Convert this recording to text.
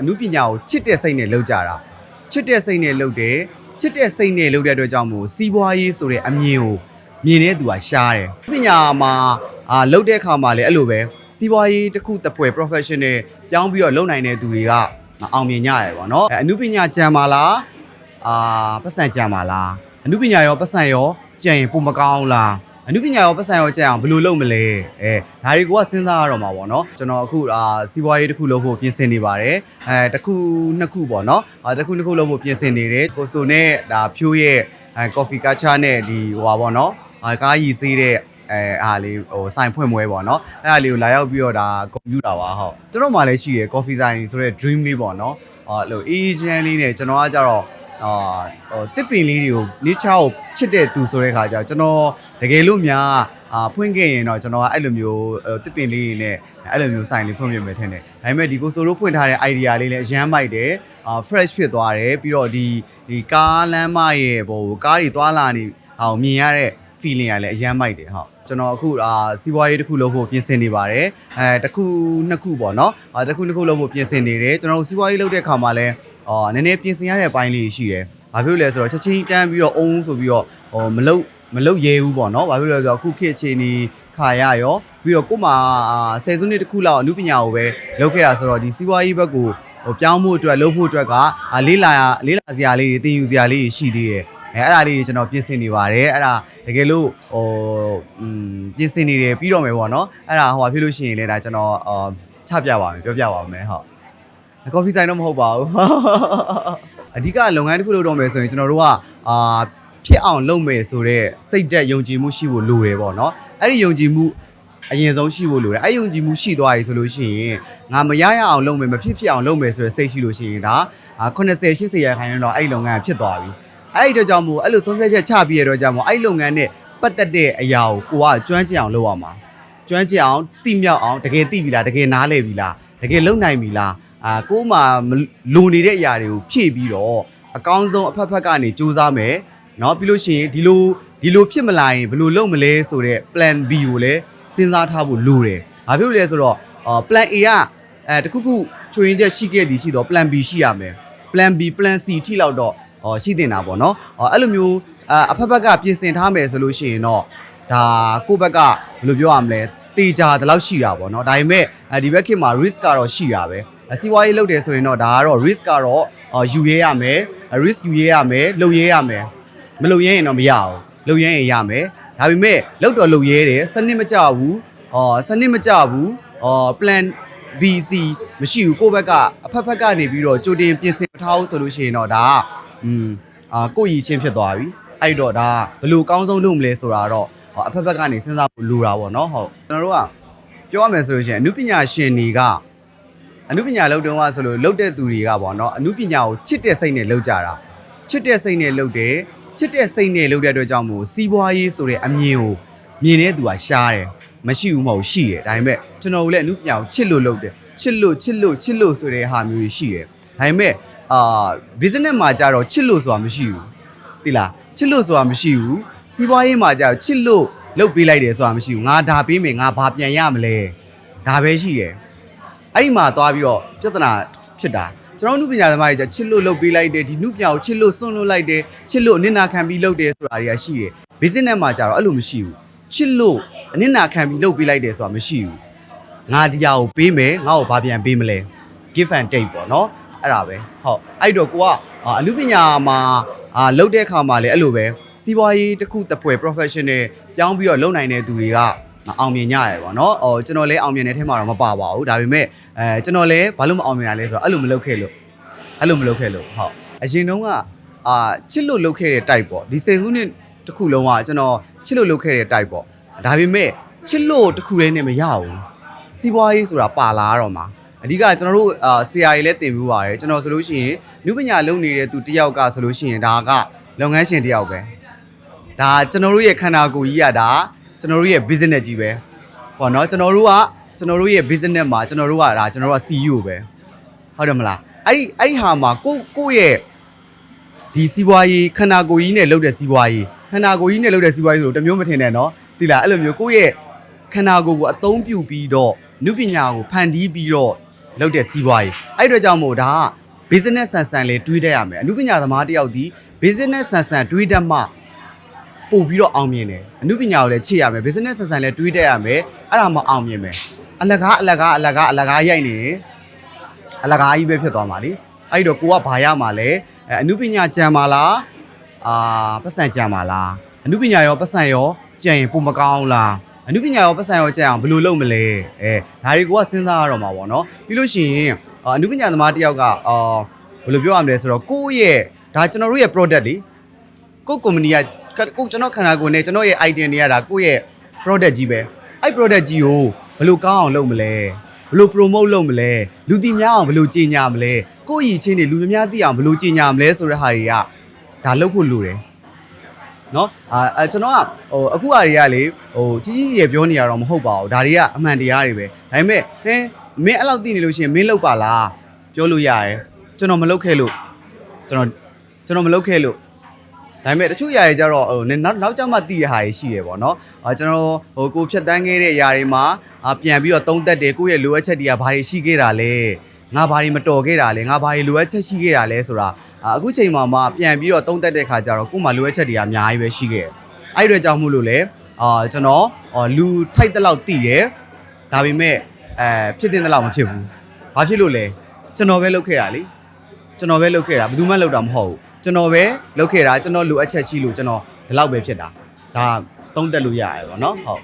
အမှုပညာကိုချစ်တဲ့စိတ်နဲ့လုပ်ကြတာချစ်တဲ့စိတ်နဲ့လုပ်တယ်ချစ်တဲ့စိတ်နဲ့လုပ်တဲ့အတွက်ကြောင့်မို့စီးပွားရေးဆိုတဲ့အမြင်ကိုမြင်တဲ့သူကရှားတယ်ပညာမှာအာလုပ်တဲ့အခါမှာလည်းအဲ့လိုပဲစီးပွားရေးတစ်ခုတစ်ပွဲ professional ပြောင်းပြီးတော့လုပ်နိုင်တဲ့သူတွေကအောင်မြင်ကြရတယ်ပေါ့နော်အဲ့အမှုပညာကြံပါလားအာပတ်စံကြံပါလားအမှုပညာရောပတ်စံရောကြံရင်ပုံမကောင်းလား အနုပညာရောပတ်စံရောကြံအောင်ဘယ်လိုလုပ်မလဲအဲဒါတွေကိုကစဉ်းစားရတော့မှာပေါ့နော်ကျွန်တော်အခုအာစီးပွားရေးတစ်ခုလုပ်ဖို့ပြင်ဆင်နေပါတယ်အဲတစ်ခုနှစ်ခုပေါ့နော်အာတစ်ခုနှစ်ခုလုပ်ဖို့ပြင်ဆင်နေတယ်ကိုဆိုနဲ့ဒါဖြိုးရဲ့အဲ coffee culture နဲ့ဒီဟိုပါပေါ့နော်အာကားရည်စေးတဲ့အဲအားလေးဟိုဆိုင်ဖွင့်ပွဲပေါ့နော်အဲ့ဒါလေးကိုလာရောက်ပြီးတော့ဒါကွန်ပျူတာပါဟုတ်ကျွန်တော်မှလည်းရှိရယ် coffee ဆိုင်ဆိုတဲ့ dream လေးပေါ့နော်အာလို့ Asian လေးနဲ့ကျွန်တော်ကကြတော့ အာဟိုတစ်ပင်လေးတွေကို nature ကိုချစ်တဲ့သူဆိုတဲ့ခါကျတော့ကျွန်တော်တကယ်လို့များအာဖွင့်ခဲ့ရင်တော့ကျွန်တော်ကအဲ့လိုမျိုးတစ်ပင်လေးတွေနဲ့အဲ့လိုမျိုးဆိုင်လေးဖွင့်ပြမယ်ထင်တယ်ဒါပေမဲ့ဒီကိုဆိုတို့ဖွင့်ထားတဲ့ idea လေးလည်းအရမ်းမိုက်တယ်အာ fresh ဖြစ်သွားတယ်ပြီးတော့ဒီဒီကားလမ်းမရဲ့ဟိုကားတွေသွားလာနေအောင်မြင်ရတဲ့ feeling ကလည်းအရမ်းမိုက်တယ်ဟုတ်ကျွန်တော်အခုအာစီးပွားရေးတစ်ခုလုပ်ဖို့ပြင်ဆင်နေပါတယ်အဲတစ်ခုနှစ်ခုပေါ့နော်အာတစ်ခုနှစ်ခုလုပ်ဖို့ပြင်ဆင်နေတယ်ကျွန်တော်တို့စီးပွားရေးလုပ်တဲ့အခါမှာလည်း အော်နည်းနည်းပြင်ဆင်ရတဲ့အပိုင်းလေးရှိတယ်ဘာဖြစ်လို့လဲဆိုတော့ချက်ချင်းတန်းပြီးတော့အုံးဆိုပြီးတော့ဟိုမလုပ်မလုပ်ရဲဘူးပေါ့နော်ဘာဖြစ်လို့လဲဆိုတော့အခုခေတ်အခြေအနေခါရရောပြီးတော့ကို့မှာဆယ်စုနှစ်တစ်ခုလောက်အမှုပညာကိုပဲလုပ်ခဲ့တာဆိုတော့ဒီစီးပွားရေးဘက်ကိုဟိုပြောင်းဖို့အတွက်လုပ်ဖို့အတွက်ကအာလေးလာလေးလာစရာလေးတွေတင်ယူစရာလေးတွေရှိသေးတယ်အဲအဲ့ဒါလေးကျွန်တော်ပြင်ဆင်နေပါတယ်အဲ့ဒါတကယ်လို့ဟိုอืมပြင်ဆင်နေတယ်ပြီးတော့မယ်ပေါ့နော်အဲ့ဒါဟိုဟာဖြစ်လို့ရှိရင်လည်းဒါကျွန်တော်အာချပြပါမယ်ပြောပြပါမယ်ဟုတ် ကော်ဖီဆိုင်တော့မဟုတ်ပါဘူးအဓိကလုပ်ငန်းတစ်ခုလုပ်တော့မယ်ဆိုရင်ကျွန်တော်တို့ကအာဖြစ်အောင်လုပ်မယ်ဆိုတော့စိတ်သက်ယုံကြည်မှုရှိဖို့လိုတယ်ပေါ့နော်အဲ့ဒီယုံကြည်မှုအရင်ဆုံးရှိဖို့လိုတယ်အဲ့ယုံကြည်မှုရှိသွားပြီဆိုလို့ရှိရင်ငါမရရအောင်လုပ်မယ်မဖြစ်ဖြစ်အောင်လုပ်မယ်ဆိုတဲ့စိတ်ရှိလို့ရှိရင်ဒါ80 80ရာခိုင်နှုန်းတော့အဲ့ဒီလုပ်ငန်းကဖြစ်သွားပြီအဲ့ဒီတော့ကြောင့်မို့အဲ့လိုဆုံးဖြတ်ချက်ချပြီးရတော့ကြောင့်မို့အဲ့ဒီလုပ်ငန်းနဲ့ပတ်သက်တဲ့အရာကိုကိုကကျွမ်းကျင်အောင်လုပ်ရမှာကျွမ်းကျင်အောင်တိမြောက်အောင်တကယ်သိပြီလားတကယ်နားလည်ပြီလားတကယ်လုံနိုင်ပြီလား အာကို့မှာမလိုနေတဲ့အရာတွေကိုဖြည့်ပြီးတော့အကောင်းဆုံးအဖက်ဖက်ကနေစူးစမ်းမယ်เนาะပြီးလို့ရှိရင်ဒီလိုဒီလိုဖြစ်မလာရင်ဘယ်လိုလုပ်မလဲဆိုတော့ plan B ကိုလည်းစဉ်းစားထားဖို့လိုတယ်။ဘာဖြစ်လို့လဲဆိုတော့အာ plan A ကအဲတခုခုချွေရင်းချက်ရှိခဲ့သည်ရှိတော့ plan B ရှိရမယ်။ plan B plan C ထိလောက်တော့ ဟောရှိတင်တာပေါ့နော်ဟောအဲ့လိုမျိုးအအဖက်ဖက်ကပြင်ဆင်ထားမယ်ဆိုလို့ရှိရင်တော့ဒါကိုယ့်ဘက်ကဘယ်လိုပြောရမလဲတေချာတလောက်ရှိတာပေါ့နော်ဒါပေမဲ့အဲဒီဘက်ခေတ်မှာ risk ကတော့ရှိတာပဲအ စီးပွားရေးလုပ်တယ်ဆိုရင်တော့ဒါကတော့ risk ကတော့အော်ယူရဲရမယ် risk ယူရဲရမယ်လုပ်ရဲရမယ်မလုပ်ရဲရင်တော့မရအောင်လုပ်ရဲရင်ရမယ်ဒါပေမဲ့လုပ်တော့လုပ်ရဲတယ်စနစ်မကျဘူးအော်စနစ်မကျဘူးအော် plan BC မရှိဘူးကိုယ့်ဘက်ကအဖက်ဖက်ကနေပြီးတော့ကြိုတင်ပြင်ဆင်ထားအောင်ဆိုလို့ရှိရင်တော့ဒါကอืมအာကိုယ့်ရည်ချင်းဖြစ်သွားပြီအဲ့တော့ဒါဘယ်လိုအကောင်းဆုံးလုပ်မလဲဆိုတာတော့ဟောအဖက်ဖက်ကနေစဉ်းစားဖို့လိုတာပေါ့နော်ဟုတ်ကျွန်တော်တို့ကပြောရမယ်ဆိုလို့ရှိရင်အနုပညာရှင်တွေက အနုပညာလုပ်တုန်းကဆိုလို့လုပ်တဲ့သူတွေကပေါ့နော်အနုပညာကိုချစ်တဲ့စိတ်နဲ့လုပ်ကြတာချစ်တဲ့စိတ်နဲ့လုပ်တယ်ချစ်တဲ့စိတ်နဲ့လုပ်တဲ့အတွက်ကြောင့်မို့စီးပွားရေးဆိုတဲ့အမြင်ကိုမြင်တဲ့သူကရှားတယ်မရှိဘူးမဟုတ်ရှိတယ်ဒါပေမဲ့ကျွန်တော်တို့လည်းအနုပညာကိုချစ်လို့လုပ်တယ်ချစ်လို့ချစ်လို့ချစ်လို့ဆိုတဲ့ဟာမျိုးတွေရှိတယ်ဒါပေမဲ့အာ business မှာကြတော့ချစ်လို့ဆိုတာမရှိဘူးသိလားချစ်လို့ဆိုတာမရှိဘူးစီးပွားရေးမှာကြတော့ချစ်လို့လုပ်ပေးလိုက်တယ်ဆိုတာမရှိဘူးငါဒါပေးမယ်ငါဘာပြန်ရမလဲဒါပဲရှိရယ် အဲ့ဒီမှာသွားပြီးတော့ပြဿနာဖြစ်တာကျွန်တော်တို့နုပညာသမားတွေကြချစ်လို့လုပ်ပေးလိုက်တယ်ဒီနုပညာကိုချစ်လို့စွန့်လို့လိုက်တယ်ချစ်လို့အနစ်နာခံပြီးလုပ်တယ်ဆိုတာတွေကရှိတယ် business မှာကြတော့အဲ့လိုမရှိဘူးချစ်လို့အနစ်နာခံပြီးလုပ်ပေးလိုက်တယ်ဆိုတာမရှိဘူးငါဒီဟာကိုပေးမယ်ငါ့ကိုဘာပြန်ပေးမလဲ give and take ပေါ့နော်အဲ့ဒါပဲဟုတ်အဲ့တော့ကိုကအလူပညာမှာအာလုပ်တဲ့အခါမှာလည်းအဲ့လိုပဲစီးပွားရေးတစ်ခုတစ်ပွဲ professional ပြောင်းပြီးတော့လုပ်နိုင်တဲ့သူတွေက အောင်မြင်ကြရတယ်ပေါ့နော်။အော်ကျွန်တော်လည်းအောင်မြင်တဲ့ထဲမှာတော့မပါပါဘူး။ဒါပေမဲ့အဲကျွန်တော်လည်းဘာလို့မအောင်မြင်တာလဲဆိုတော့အဲ့လိုမလုပ်ခဲ့လို့အဲ့လိုမလုပ်ခဲ့လို့ဟုတ်အရင်တုန်းကအာချစ်လို့လုပ်ခဲ့တဲ့ type ပေါ့ဒီစိတ်ကူးနဲ့တစ်ခုလုံးကကျွန်တော်ချစ်လို့လုပ်ခဲ့တဲ့ type ပေါ့ဒါပေမဲ့ချစ်လို့တစ်ခုတည်းနဲ့မရဘူးစီးပွားရေးဆိုတာပါလာတော့မှာအဓိကကျွန်တော်တို့အာဆရာကြီးလည်းတင်ပြပါတယ်ကျွန်တော်ဆိုလို့ရှိရင်နုပညာလုပ်နေတဲ့သူတယောက်ကဆိုလို့ရှိရင်ဒါကလုပ်ငန်းရှင်တယောက်ပဲဒါကျွန်တော်တို့ရဲ့ခန္ဓာကိုယ်ကြီးကဒါ ကျွန်တော်တို့ရဲ့ business ကြီးပဲပေါ့နော်ကျွန်တော်တို့ကကျွန်တော်တို့ရဲ့ business မှာကျွန်တော်တို့ကဒါကျွန်တော်တို့က CEO ပဲဟုတ်တယ်မလားအဲ့ဒီအဲ့ဒီဟာမှာကိုကိုယ့်ရဲ့ဒီစီးပွားရေးခန္ဓာကိုယ်ကြီးနဲ့လုပ်တဲ့စီးပွားရေးခန္ဓာကိုယ်ကြီးနဲ့လုပ်တဲ့စီးပွားရေးဆိုတော့တစ်မျိုးမထင်နဲ့နော်ဒီလားအဲ့လိုမျိုးကိုယ့်ရဲ့ခန္ဓာကိုယ်ကိုအသုံးပြုပြီးတော့နုပညာကိုဖန်တီးပြီးတော့လုပ်တဲ့စီးပွားရေးအဲ့အတွက်ကြောင့်မို့ဒါက business ဆန်ဆန်လေးတွေးတတ်ရမယ်အမှုပညာသမားတစ်ယောက်ဒီ business ဆန်ဆန်တွေးတတ်မှ ပို့ပြီးတော့အောင်မြင်တယ်အမှုပညာကိုလည်းချစ်ရမယ် business ဆန်ဆန်လည်းတွေးတတ်ရမယ်အဲ့ဒါမှအောင်မြင်မယ်အလကားအလကားအလကားအလကားရိုက်နေရင်အလကားကြီးပဲဖြစ်သွားမှာလीအဲ့တော့ကိုကဘာရမှာလဲအဲအမှုပညာကြံပါလားအာပတ်စံကြံပါလားအမှုပညာရောပတ်စံရောကြံရင်ပုံမကောင်းလားအမှုပညာရောပတ်စံရောကြံအောင်ဘယ်လိုလုပ်မလဲအဲဒါတွေကိုကစဉ်းစားရတော့မှာပေါ့နော်ပြီးလို့ရှိရင်အာအမှုပညာသမားတစ်ယောက်ကအာဘယ်လိုပြောရမလဲဆိုတော့ကိုယ့်ရဲ့ဒါကျွန်တော်တို့ရဲ့ product လေကိုယ့် company က ကိုယ့်ကျွန်တော်ခန္ဓာကိုယ်နဲ့ကျွန်တော်ရဲ့ idea တွေကဒါကိုယ့်ရဲ့ product ကြီးပဲအဲ့ product ကြီးကိုဘယ်လိုကောင်းအောင်လုပ်မလဲဘယ်လို promote လုပ်မလဲလူသိများအောင်ဘယ်လိုကြီးညာမလဲကိုယ့်ရည်ချင်းတွေလူများများသိအောင်ဘယ်လိုကြီးညာမလဲဆိုတဲ့ဟာတွေကဒါလုပ်ဖို့လိုတယ်နော်အာအဲကျွန်တော်ကဟိုအခုဟာတွေကလေဟိုကြီးကြီးရယ်ပြောနေရတော့မဟုတ်ပါဘူးဒါတွေကအမှန်တရားတွေပဲဒါပေမဲ့ဟင်းမင်းအဲ့လောက်သိနေလို့ရှိရင်မင်းလုပ်ပါလားပြောလို့ရတယ်ကျွန်တော်မလုပ်ခဲ့လို့ကျွန်တော်ကျွန်တော်မလုပ်ခဲ့လို့ ဒါပေမဲ့တချို့ຢာတွေကြတော့ဟိုနောက်နောက်ကျမှသိရဟာတွေရှိရပေါ့နော်အာကျွန်တော်ဟိုကိုဖြတ်တန်းခဲ့တဲ့ຢာတွေမှာအာပြန်ပြီးတော့သုံးသက်တယ်ကိုယ့်ရဲ့လိုအပ်ချက်တွေကဘာတွေရှိခဲ့တာလဲငါဘာတွေမတော်ခဲ့တာလဲငါဘာတွေလိုအပ်ချက်ရှိခဲ့တာလဲဆိုတာအာအခုချိန်မှာမှပြန်ပြီးတော့သုံးသက်တဲ့ခါကျတော့ကို့မှာလိုအပ်ချက်တွေကအများကြီးပဲရှိခဲ့တယ်အဲ့ဒီအတွက်ကြောင့်မို့လို့လေအာကျွန်တော်အော်လူထိုက်တဲ့လောက်သိတယ်ဒါပေမဲ့အဲဖြစ်တဲ့လောက်မဖြစ်ဘူးဘာဖြစ်လို့လဲကျွန်တော်ပဲလုပ်ခဲ့တာလေကျွန်တော်ပဲလုပ်ခဲ့တာဘယ်သူမှလုပ်တာမဟုတ်ဘူး ကျွန်တော်ပဲလုပ်ခဲ့တာကျွန်တော်လိုအပ်ချက်ရှိလို့ကျွန်တော်ဒီလောက်ပဲဖြစ်တာဒါသုံးသက်လို့ရတယ်ပေါ့နော်ဟုတ်